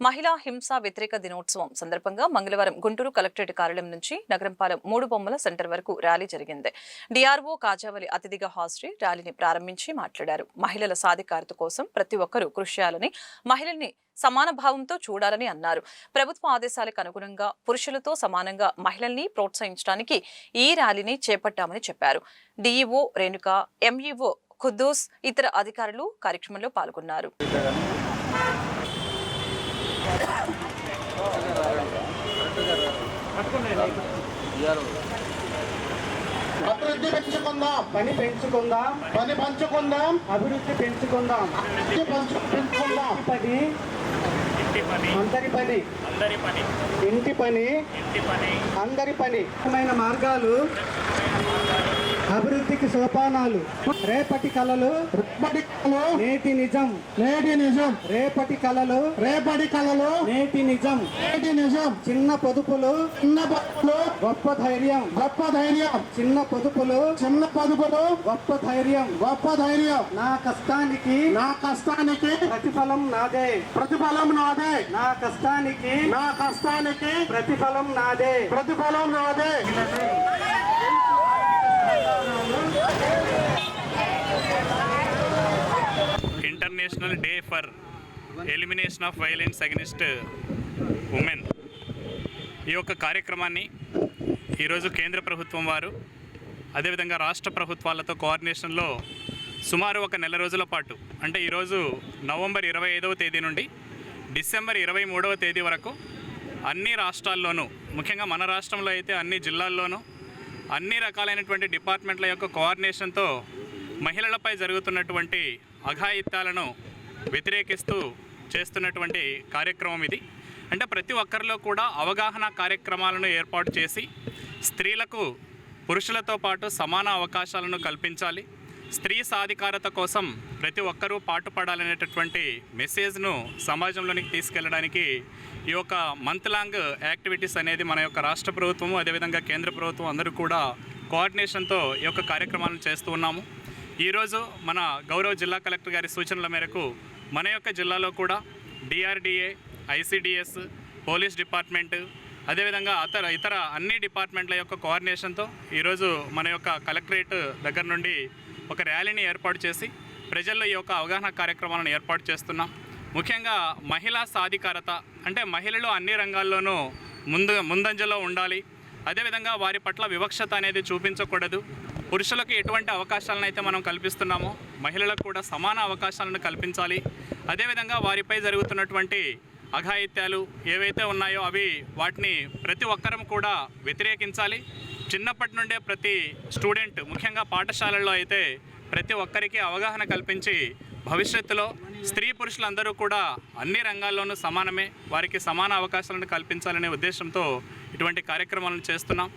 మహిళా హింస వ్యతిరేక దినోత్సవం సందర్భంగా మంగళవారం గుంటూరు కలెక్టరేట్ కార్యాలయం నుంచి నగరంపాలెం మూడు బొమ్మల సెంటర్ వరకు ర్యాలీ జరిగింది. డిఆర్ఓ కాజావలి అతిథిగా హాజరై ర్యాలీని ప్రారంభించి మాట్లాడారు. మహిళల సాధికారత కోసం ప్రతి ఒక్కరూ కృషి చేయాలని మహిళల్ని సమాన భావంతో చూడాలని అన్నారు. ప్రభుత్వ ఆదేశాలకు అనుగుణంగా పురుషులతో సమానంగా మహిళల్ని ప్రోత్సహించడానికి ఈ ర్యాలీని చేపట్టామని చెప్పారు. డిఈఓ రేణుక ఎంఈఓ ఖుద్దూస్ ఇతర అధికారులు కార్యక్రమంలో పాల్గొన్నారు. అభివృద్ధి పెంచుకుందాం. పని పెంచుకుందాం. పని పంచుకుందాం. అభివృద్ధి పెంచుకుందాం. అభివృద్ధి పంచు పెంచుకుందాం. పని. అందరి పని. అందరి పని. ఇంటి పని. ఇంటి పని. అందరి పని. ముఖ్యమైన మార్గాలు. అభివృద్ధికి సోపానాలు. రేపటి కళలు. రేపటి కళలు. నేటి నిజం. నేటి నిజం. రేపటి కళలు. రేపటి కళలు. నేటి నిజం. నేటి నిజం. చిన్న పొదుపులు. చిన్న పదుపులు. గొప్ప ధైర్యం. గొప్ప ధైర్యం. చిన్న పొదుపులు. చిన్న పదుపులు. గొప్ప ధైర్యం. గొప్ప ధైర్యం. నా కష్టానికి నా కష్టానికి ప్రతిఫలం నాదే. ప్రతిఫలం నాదే. నా కష్టానికి నా కష్టానికి ప్రతిఫలం నాదే. ప్రతిఫలం నాదే. International day for elimination of violence against women ఈ యొక్క కార్యక్రమాన్ని ఈరోజు కేంద్ర ప్రభుత్వం వారు అదేవిధంగా రాష్ట్ర ప్రభుత్వాలతో కోఆర్డినేషన్లో సుమారు ఒక నెల రోజుల పాటు అంటే ఈరోజు నవంబర్ ఇరవై ఐదవ తేదీ నుండి డిసెంబర్ ఇరవై మూడవ తేదీ వరకు అన్ని రాష్ట్రాల్లోనూ ముఖ్యంగా మన రాష్ట్రంలో అయితే అన్ని జిల్లాల్లోనూ అన్ని రకాలైనటువంటి డిపార్ట్మెంట్ల యొక్క కోఆర్డినేషన్తో మహిళలపై జరుగుతున్నటువంటి అఘాయిత్యాలను వ్యతిరేకిస్తూ చేస్తున్నటువంటి కార్యక్రమం ఇది. అంటే ప్రతి ఒక్కరిలో కూడా అవగాహన కార్యక్రమాలను ఏర్పాటు చేసి స్త్రీలకు పురుషులతో పాటు సమాన అవకాశాలను కల్పించాలి. స్త్రీ సాధికారత కోసం ప్రతి ఒక్కరూ పాటుపడాలనేటటువంటి మెసేజ్ను సమాజంలోనికి తీసుకెళ్ళడానికి ఈ యొక్క మంత్ లాంగ్ యాక్టివిటీస్ అనేది మన యొక్క రాష్ట్ర ప్రభుత్వము అదేవిధంగా కేంద్ర ప్రభుత్వం అందరూ కూడా కోఆర్డినేషన్తో ఈ యొక్క కార్యక్రమాలను చేస్తూ ఉన్నాము. ఈరోజు మన గౌరవ జిల్లా కలెక్టర్ గారి సూచనల మేరకు మన యొక్క జిల్లాలో కూడా డిఆర్డిఏ ఐసిడిఎస్ పోలీస్ డిపార్ట్మెంట్ అదేవిధంగా అతర ఇతర అన్ని డిపార్ట్మెంట్ల యొక్క కోఆర్డినేషన్తో ఈరోజు మన యొక్క కలెక్టరేట్ దగ్గర నుండి ఒక ర్యాలీని ఏర్పాటు చేసి ప్రజల్లో ఈ యొక్క అవగాహన కార్యక్రమాలను ఏర్పాటు చేస్తున్నాం. ముఖ్యంగా మహిళా సాధికారత అంటే మహిళలు అన్ని రంగాల్లోనూ ముందు ముందంజలో ఉండాలి. అదేవిధంగా వారి పట్ల వివక్షత అనేది చూపించకూడదు. పురుషులకు ఎటువంటి అవకాశాలను అయితే మనం కల్పిస్తున్నామో మహిళలకు కూడా సమాన అవకాశాలను కల్పించాలి. అదేవిధంగా వారిపై జరుగుతున్నటువంటి అఘాయిత్యాలు ఏవైతే ఉన్నాయో అవి వాటిని ప్రతి ఒక్కరం కూడా వ్యతిరేకించాలి. చిన్నప్పటి నుండే ప్రతి స్టూడెంట్ ముఖ్యంగా పాఠశాలల్లో అయితే ప్రతి ఒక్కరికి అవగాహన కల్పించి భవిష్యత్తులో స్త్రీ పురుషులందరూ కూడా అన్ని రంగాల్లోనూ సమానమే వారికి సమాన అవకాశాలను కల్పించాలనే ఉద్దేశంతో ఇటువంటి కార్యక్రమాలను చేస్తున్నాం.